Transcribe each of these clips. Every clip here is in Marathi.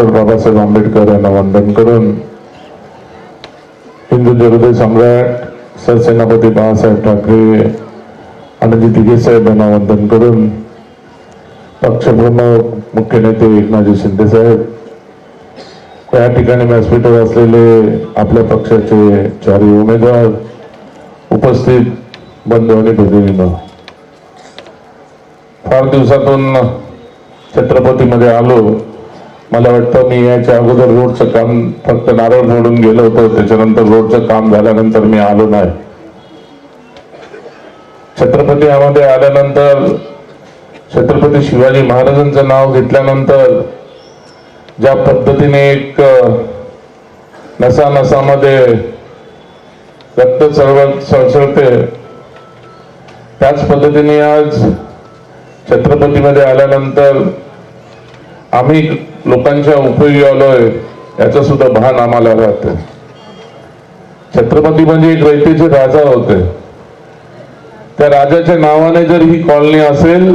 डॉक्टर बाबासाहेब आंबेडकर यांना वंदन करून हिंदू जगदय सम्राट सरसेनापती बाळासाहेब ठाकरे आणि दिघे साहेब यांना वंदन करून पक्षप्रमुख मुख्य नेते एकनाथजी शिंदे साहेब या ठिकाणी व्यासपीठावर असलेले आपल्या पक्षाचे चारही उमेदवार उपस्थित बंधू आणि भगिनीनं. फार दिवसातून छत्रपतीमध्ये आलो. मला वाटतं मी याच्या अगोदर रोडचं काम फक्त नारळ मोडून गेलो होतो. त्याच्यानंतर रोडचं काम झाल्यानंतर मी आलो नाही. छत्रपती यामध्ये आल्यानंतर छत्रपती शिवाजी महाराजांचं नाव घेतल्यानंतर ज्या पद्धतीने एक नसा नसामध्ये रक्त चळवळ सळसळते त्याच पद्धतीने आज छत्रपतीमध्ये आल्यानंतर आम्ही लोकांच्या उपयोगी आलोय याचं सुद्धा भान आम्हाला राहतं छत्रपती म्हणजे एक रयतेचे राजा होते. त्या राजाच्या नावाने जर ही कॉलनी असेल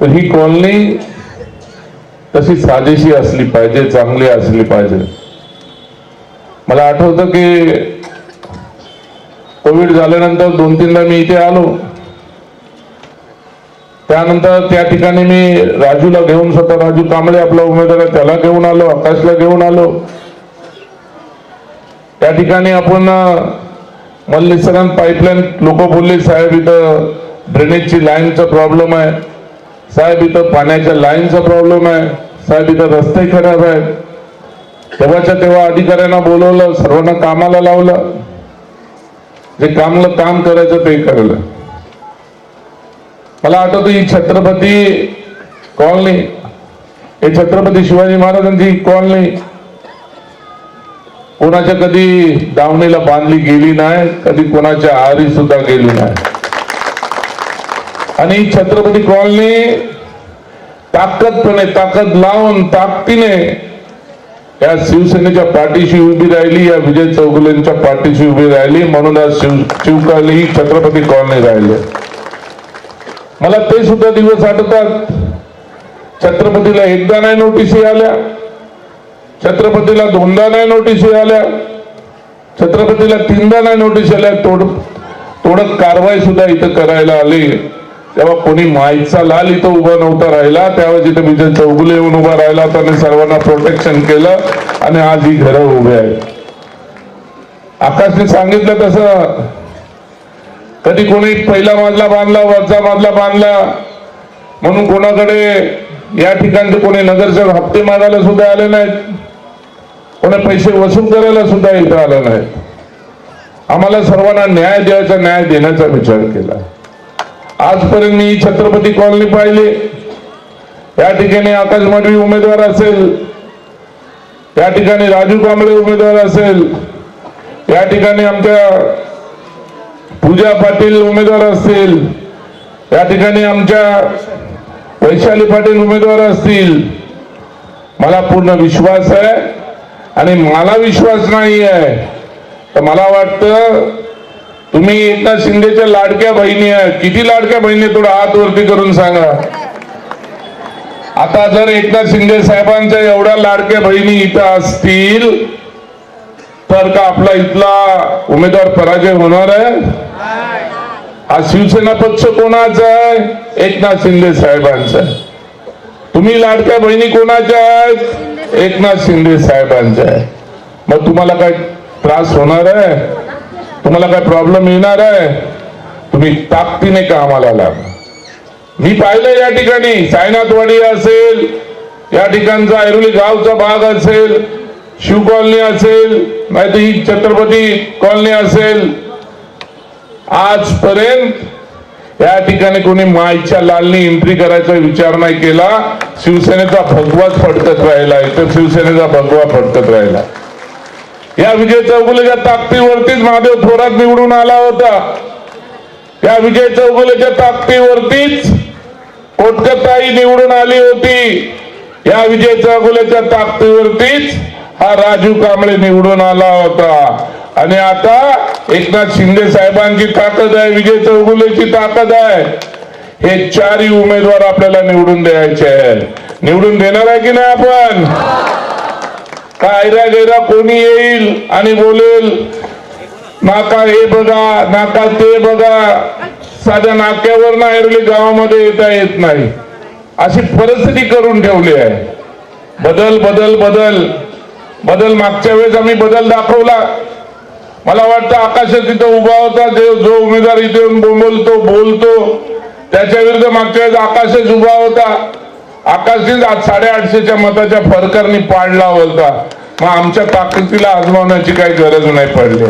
तर ही कॉलनी तशी साजेशी असली पाहिजे चांगली असली पाहिजे. मला आठवतं की कोविड झाल्यानंतर दोन तीनदा मी इथे आलो. त्यानंतर त्या ठिकाणी मी राजूला घेऊन स्वतः राजू कांबळे आपला उमेदवार आहे त्याला घेऊन आलो आकाशला घेऊन आलो. त्या ठिकाणी आपण मल्लेश्वरात पाईपलाईन लोक बोलले साहेब इथं ड्रेनेजची लाईनचा प्रॉब्लेम आहे. साहेब इथं पाण्याच्या लाईनचा प्रॉब्लेम आहे. साहेब इथं रस्ते खराब आहेत. तेव्हाच्या तेव्हा अधिकाऱ्यांना बोलवलं सर्वांना कामाला लावलं. जे कामलं काम करायचं ते करायला मला आठवतं ही छत्रपती कॉलनी. हे छत्रपती शिवाजी महाराजांची कॉलनी. कोणाच्या कधी दावणीला बांधली गेली नाही कधी कोणाच्या आरी सुद्धा गेली नाही. आणि छत्रपती कॉलनी ताकदपणे ताकद लावून ताकदीने या शिवसेनेच्या पाठीशी उभी राहिली या विजय चौगुलेंच्या पाठीशी उभी राहिली म्हणून आज शिव शिवकाली ही छत्रपती कॉलनी राहिली. मला ते सुद्धा दिवस आठवतात. छत्रपतीला एकदा नाही नोटीसी आल्या. छत्रपतीला दोनदा नाही नोटीसी आल्या. छत्रपतीला तीनदा नाही नोटीस आल्या. तोड तोडक कारवाई सुद्धा इथं करायला आली. तेव्हा कोणी माईचा लाल इथं उभा नव्हता राहिला. त्यावेळेस इथं विजय चौगुले येऊन उभा राहिला त्याने सर्वांना प्रोटेक्शन केलं आणि आज ही घरं उभे आहेत. आकाशने सांगितलं तसं कधी कोणी पहिला मजला बांधला वरचा मजला बांधला. म्हणून कोणाकडे या ठिकाणचे कोणी नगरसेवक हप्ते मागायला सुद्धा आले नाहीत. कोणी पैसे वसूल करायला सुद्धा इथं आले नाहीत. आम्हाला सर्वांना न्याय द्यायचा न्याय देण्याचा विचार केला. आजपर्यंत मी छत्रपती कॉलनी पाहिली. या ठिकाणी आकाश मडवी उमेदवार असेल. या ठिकाणी राजू कांबळे उमेदवार असेल. या ठिकाणी आमच्या पूजा पाटील उमेदवार असतील. या ठिकाणी आमच्या वैशाली पाटील उमेदवार असतील. मला पूर्ण विश्वास आहे आणि मला विश्वास नाही आहे तर मला वाटतं तुम्ही एकनाथ शिंदेच्या लाडक्या बहिणी आहे. किती लाडक्या बहिणी थोडं हात वरती करून सांगा. आता जर एकनाथ शिंदे साहेबांच्या एवढ्या लाडक्या बहिणी इथं असतील तर का आपला इथला उमेदवार पराजय होणार आहे? हा शिवसेना पक्ष कोणाचा आहे? एकनाथ शिंदे साहेबांचा आहे. तुम्ही लाडक्या बहिणी कोणाच्या आहेत? एकनाथ शिंदे साहेबांच्या आहे. मग तुम्हाला काय त्रास होणार आहे? तुम्हाला काय प्रॉब्लेम येणार आहे? तुम्ही ताकदीने कामाला लागा मी पाहिलं या ठिकाणी सायनाथवाडी असेल या ठिकाणचा ऐरोली गावचा भाग असेल शिव कॉलनी असेल नाही ही छत्रपती कॉलनी असेल आजपर्यंत या ठिकाणी कोणी माईच्या लालनी एंट्री करायचा विचार नाही केला. शिवसेनेचा भगवाच फडकत राहिला. तर शिवसेनेचा भगवा फडकत राहिला. या विजय चौगुलेच्या ताकदीवरतीच महादेव थोरात निवडून आला होता. या विजय चौगुलेच्या ताकदीवरतीच कोटकताई निवडून आली होती. या विजय चौगुलेच्या ताकदीवरतीच हा राजू कांबळे निवडून आला होता. आणि आता एकनाथ शिंदे साहेबांची ताकद आहे विजय चौगुलेची ताकद आहे. हे चारही उमेदवार आपल्याला निवडून द्यायचे आहेत. निवडून देणार आहे की नाही आपण? का ऐरा गैरा कोणी येईल आणि बोलेल? नाका हे बघा नाका ते बघा. साध्या नाक्यावर ना गावामध्ये येता येत नाही. अशी परिस्थिती करून ठेवली आहे. बदल बदल बदल. बदल मागच्या वेळेस आम्ही बदल दाखवला. मला वाटतं आकाशात तिथं उभा होता जो जो उमेदवार इथे येऊन बोंबलतो बोलतो त्याच्या विरुद्ध मागच्या वेळेस आकाशच उभा होता. आकाशने आज साडेआठशेच्या मताच्या फरकाने पाडला होता. मग आमच्या ताकदीला आजमावण्याची काही गरज नाही पडली.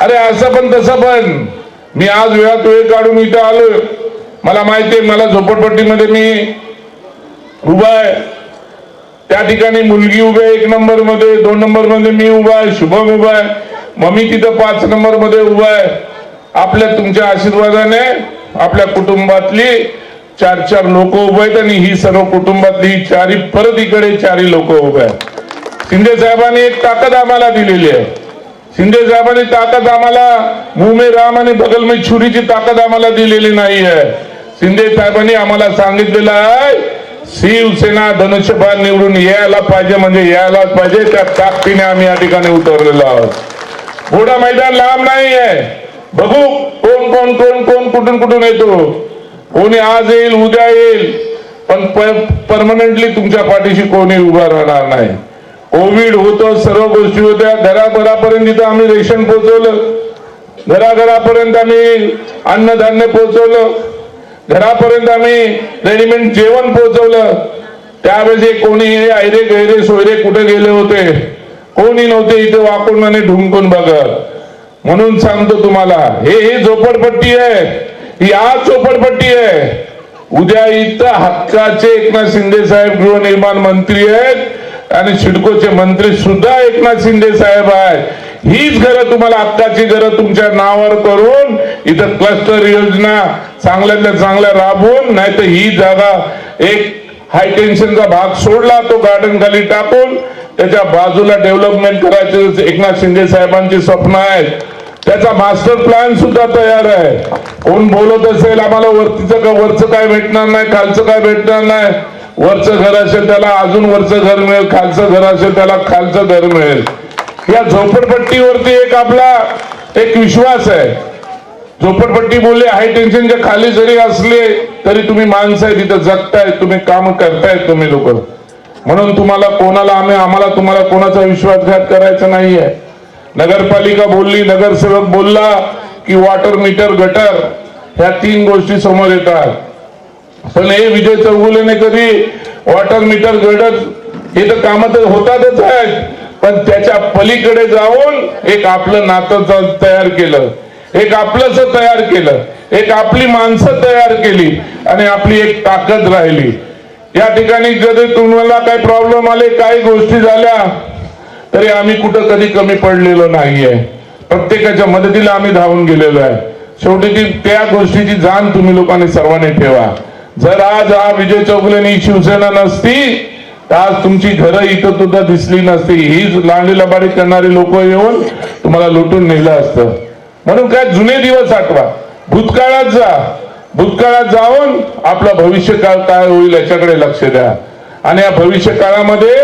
अरे असं पण तसं पण. मी आज वेळात वेळ काढून इथं आलोय. मला माहितीये मला झोपडपट्टीमध्ये मी उभा आहे. त्या ठिकाणी मुलगी उभी आहे एक नंबरमध्ये दोन नंबरमध्ये मी उभा आहे शुभम उभा आहे मम्मी तिथं पाच नंबरमध्ये उभा आहे. आपल्या तुमच्या आशीर्वादाने आपल्या कुटुंबातली चार चार लोक उभे आहेत आणि ही सर्व कुटुंबातली चारी परत इकडे चारी लोक उभे आहेत. शिंदे साहेबांनी एक ताकद आम्हाला दिलेली आहे. शिंदे साहेबांनी ताकद आम्हाला मुंह में राम आणि बगल में छुरीची ताकद आम्हाला दिलेली नाही आहे शिंदे साहेबांनी आम्हाला सांगितलेलं आहे शिवसेना धनुष्यबाण निवडून यायला पाहिजे म्हणजे यायलाच पाहिजे. त्या ताकदीने आम्ही या ठिकाणी उतरलेलो आहोत. पुढं मैदान लांब नाही आहे बघू कोण कोण कोण कोण कुठून कुठून येतो. कोणी आज येईल उद्या येईल. पण परमनंटली तुमच्या पाठीशी कोणी उभा राहणार नाही. कोविड होतं सर्व गोष्टी होत्या. घराघरापर्यंत इथं आम्ही रेशन पोहोचवलं. घराघरापर्यंत आम्ही अन्नधान्य पोहोचवलं. घरापर्यंत आम्ही रेडीमेड जेवण पोहोचवलं. त्यावेळेस कोणी हे ऐरे गैरे सोयरे कुठे गेले होते? कोणी नव्हते इथे वाकून आणि ढुंकून बघत. म्हणून सांगतो तुम्हाला हे ही झोपडपट्टी आहे. ही आज झोपडपट्टी आहे. उद्या इथं हक्काचे एकनाथ शिंदे साहेब गृहनिर्माण मंत्री आहेत आणि सिडकोचे मंत्री सुद्धा एकनाथ शिंदे साहेब आहेत. हीच घरं तुम्हाला हक्काची घरं तुमच्या नावावर करून इथं क्लस्टर योजना चांगल्यातल्या चांगल्या राबवून नाही तर ही जागा एक हाय टेन्शनचा भाग सोडला तो गार्डन खाली टाकून त्याच्या बाजूला डेव्हलपमेंट करायचे एकनाथ शिंदे साहेबांची स्वप्न आहेत. त्याचा मास्टर प्लॅन सुद्धा तयार आहे. कोण बोलत असेल आम्हाला वरतीचं का वरचं काय भेटणार नाही खालचं काय भेटणार नाही? वरचं घर असेल त्याला अजून वरचं घर मिळेल खालचं घर असेल त्याला खालचं घर मिळेल. या झोपडपट्टीवरती एक आपला एक विश्वास आहे. झोपडपट्टी बोलले हाय टेन्शनच्या खाली जरी असले तरी तुम्ही माणसं आहे तिथं जगताय तुम्ही काम करतायत तुम्ही लोक. म्हणून तुम्हाला कोणाला आम्ही आम्हाला तुम्हाला कोणाचा विश्वासघात करायचा नाहीये. नगरपालिका बोलली नगरसेवक बोलला की वॉटर मीटर गटर ह्या तीन गोष्टी समोर येतात. पण हे विजय चौगुलेने कधी वॉटर मीटर गटर हे तर काम तर होतातच आहेत. पण त्याच्या पलीकडे जाऊन एक आपलं नातं तयार केलं. एक आपलंच तयार केलं. एक आपली माणसं तयार केली आणि आपली एक ताकद राहिली. या ठिकाणी जरी तुम्हाला काही प्रॉब्लेम आले काही गोष्टी झाल्या तरी आम्ही कुठं कधी कमी पडलेलो नाहीये. प्रत्येकाच्या मदतीला आम्ही धावून गेलेलो आहे. शेवटी ती त्या गोष्टीची जाण तुम्ही लोकांनी सर्वांनी ठेवा. जर आज हा विजय चौगुलेनी शिवसेना नसती तर आज तुमची घरं इथं सुद्धा दिसली नसती. हीच लांडी लबाडी करणारी लोक येऊन तुम्हाला लुटून नेलं असतं. म्हणून काय जुने दिवस आठवा. भूतकाळात जा. भूतकाळात जाऊन आपला भविष्य काळ काय होईल याच्याकडे लक्ष द्या. आणि या भविष्य काळामध्ये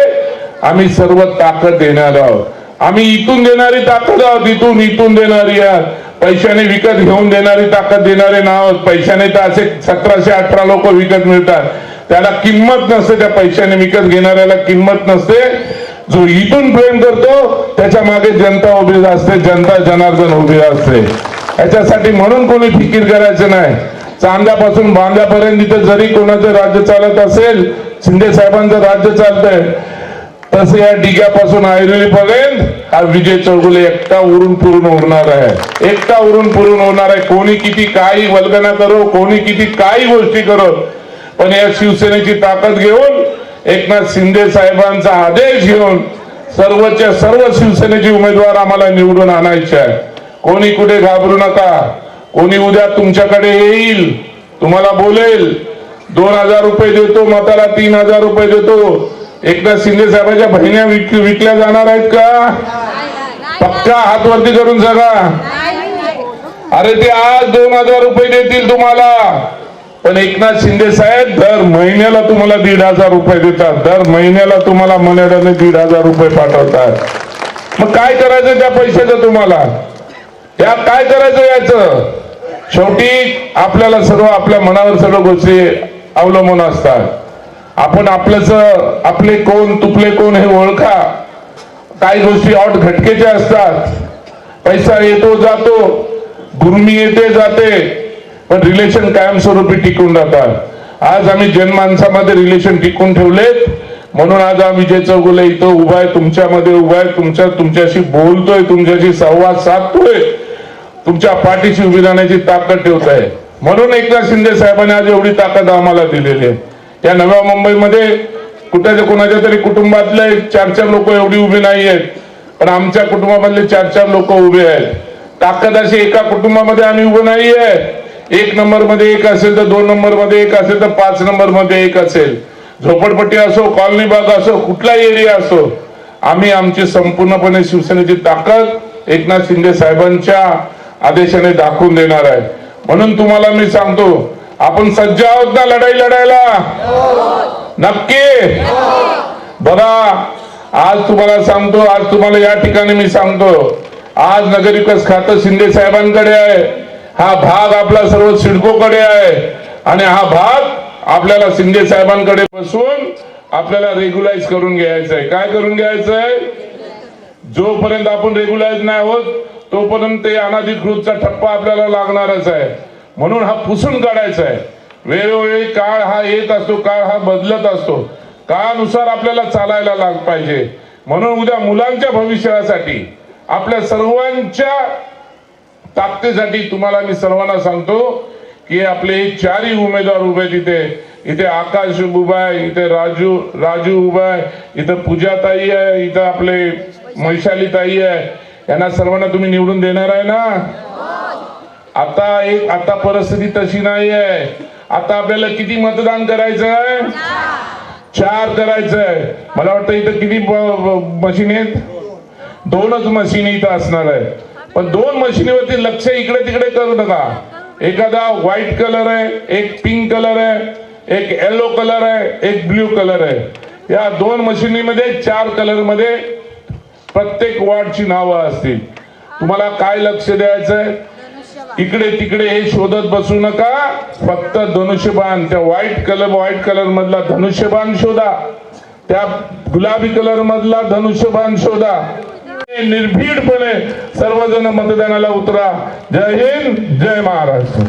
आम्ही सर्व ताकद देणार आहोत. आम्ही इथून देणारी ताकद आहोत इथून इथून देणारी आहोत पैशाने विकत घेऊन देणारी ताकद देणारे ना आहोत. पैशाने तर असे सतराशे अठरा लोक विकत मिळतात. त्याला किंमत नसते त्या पैशाने विकत घेणाऱ्याला. किंमत नसते जो इथून प्रेम करतो त्याच्यामागे जनता उभी असते जनता जनार्दन उभी असते. याच्यासाठी म्हणून कोणी फिकीर करायचं नाही. चांद्यापासून बांद्यापर्यंत इथं जरी कोणाचं राज्य चालत असेल शिंदे साहेबांचं राज्य चालतंय तसे या डिग्यापासून पर्यंत हा विजय चौगुले एकटा उरून पुरून उरणार आहे. एकटा उरून पुरून होणार आहे. कोणी किती काही वल्गना करो कोणी किती काही गोष्टी करो पण या शिवसेनेची ताकद घेऊन एकनाथ शिंदे साहेबांचा आदेश घेऊन सर्वच्या सर्व शिवसेनेचे उमेदवार आम्हाला निवडून आणायचे आहे कोणी कुठे घाबरू नका. कोणी उद्या तुमच्याकडे येईल. तुम्हाला बोलेल. दोन हजार रुपये देतो मताला तीन हजार रुपये देतो. एकनाथ शिंदे साहेबांच्या बहिण्या विक विकल्या जाणार आहेत का? पक्का हात वरती करून सांगा अरे ते आज दोन हजार रुपये देतील तुम्हाला. पण एकनाथ शिंदे साहेब दर महिन्याला तुम्हाला दीड हजार रुपये देतात. दर महिन्याला तुम्हाला मनेडाने दीड हजार रुपये पाठवतात. मग काय करायचं त्या पैशाचं तुम्हाला? या काय करायचं याचं? शेवटी आपल्याला सर्व आपल्या मनावर सर्व गोष्टी अवलंबून असतात. आपण आपल्याच आपले कोण तुपले कोण हे ओळखा. काही गोष्टी ऑट घटकेच्या असतात. पैसा येतो जातो. गुरमी येते जाते. पण रिलेशन कायमस्वरूपी टिकून राहतात. आज आम्ही जनमानसामध्ये रिलेशन टिकून ठेवलेत. म्हणून आज आम्ही जे चौगुले इथं उभा आहे तुमच्यामध्ये उभा आहे तुमच्या तुमच्याशी बोलतोय तुमच्याशी संवाद साधतोय. तुमच्या पाठीशी उभी राहण्याची ताकद ठेवत आहे. म्हणून एकनाथ शिंदे साहेबांनी आज एवढी ताकद आम्हाला दिलेली आहे. या नव्या मुंबईमध्ये कुठे कोणाच्या तरी कुटुंबातले चार चार लोक एवढी उभी नाही आहेत. पण आमच्या कुटुंबामधले चार चार लोक उभे आहेत. ताकद अशी एका कुटुंबामध्ये आम्ही उभं नाही आहे एक नंबरमध्ये एक असेल तर दोन नंबरमध्ये एक असेल तर पाच नंबरमध्ये एक असेल. झोपडपट्टी असो कॉलनी बाग असो कुठलाही एरिया असो आम्ही आमची संपूर्णपणे शिवसेनेची ताकद एकनाथ शिंदे साहेबांच्या आदेशाने दाखवून देणार आहे. म्हणून तुम्हाला मी सांगतो आपण सज्ज आहोत ना लढाई लढायला? नक्की? बघा आज तुम्हाला सांगतो आज तुम्हाला या ठिकाणी मी सांगतो आज नगरविकास खातं शिंदे साहेबांकडे आहे. हा भाग आपला सर्व सिडकोकडे आहे. आणि हा भाग आपल्याला शिंदे साहेबांकडे बसून आपल्याला रेग्युलाइज करून घ्यायचं आहे. काय करून घ्यायचं आहे? जोपर्यंत आपण रेग्युलाइज नाही होत तोपर्यंत ते अनाधिकृतचा ठप्पा आपल्याला लागणारच आहे. म्हणून हा पुसून काढायचा आहे. वेळोवेळी काळ हा येत असतो काळ हा बदलत असतो. काळानुसार आपल्याला चालायला लाग पाहिजे. म्हणून उद्या मुलांच्या भविष्यासाठी आपल्या सर्वांच्या ताकदीसाठी तुम्हाला मी सर्वांना सांगतो की आपले हे चारही उमेदवार उभे तिथे इथे. इथे आकाश उभा आहे इथे राजू राजू उभा आहे इथं पूजाताई आहे इथं आपले मैशाली ताई आहे. यांना सर्वांना तुम्ही निवडून देणार आहे ना? आता एक आता परिस्थिती तशी नाही आहे. आता आपल्याला किती मतदान करायचं आहे? चार करायचं आहे. मला वाटतं इथं किती मशीन आहेत? दोनच मशीन इथं असणार आहे पण दोन मशिनीवरती लक्ष इकडे तिकडे करू नका. एखादा व्हाईट कलर आहे एक पिंक कलर आहे एक येलो कलर आहे एक ब्ल्यू कलर आहे. या दोन मशिनीमध्ये चार कलरमध्ये प्रत्येक वॉर्डची नावं असतील. तुम्हाला काय लक्ष द्यायचंय? इकडे तिकडे हे शोधत बसू नका. फक्त धनुष्यबाण त्या व्हाईट कलर व्हाईट कलर मधला धनुष्यबाण शोधा. त्या गुलाबी कलर मधला धनुष्यबाण शोधा. निर्भीडपणे सर्वजण मतदानाला उतरा. जय हिंद जय महाराष्ट्र.